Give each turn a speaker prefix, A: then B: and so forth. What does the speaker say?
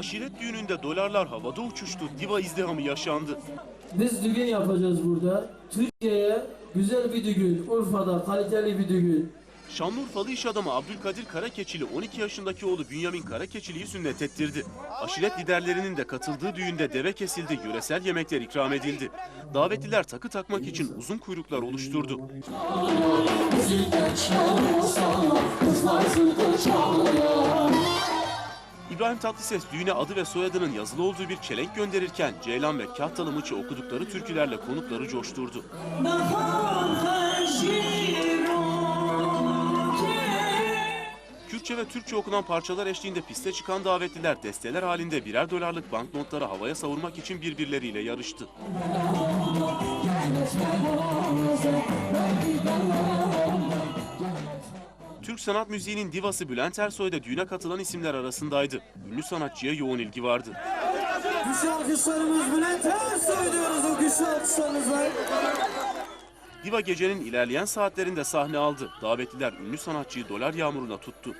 A: Aşiret düğününde dolarlar havada uçuştu, diva izdihamı yaşandı.
B: Biz düğün yapacağız burada. Türkiye'ye güzel bir düğün. Urfa'da kaliteli bir düğün.
A: Şanlıurfalı iş adamı Abdülkadir Karakeçili 12 yaşındaki oğlu Bünyamin Karakeçili'yi sünnet ettirdi. Aşiret liderlerinin de katıldığı düğünde deve kesildi, yöresel yemekler ikram edildi. Davetliler takı takmak için uzun kuyruklar oluşturdu. İbrahim Tatlıses düğüne adı ve soyadının yazılı olduğu bir çelenk gönderirken Ceylan ve Kahtalı Mıçı okudukları türkülerle konukları coşturdu. Kürtçe ve Türkçe okunan parçalar eşliğinde piste çıkan davetliler desteler halinde birer dolarlık banknotları havaya savurmak için birbirleriyle yarıştı. Türk sanat müziğinin divası Bülent Ersoy da düğüne katılan isimler arasındaydı. Ünlü sanatçıya yoğun ilgi vardı.
C: Güçlü alkışlarımız Bülent Ersoy diyoruz o güçlü alkışlarınızla.
A: Diva gecenin ilerleyen saatlerinde sahne aldı. Davetliler ünlü sanatçıyı dolar yağmuruna tuttu.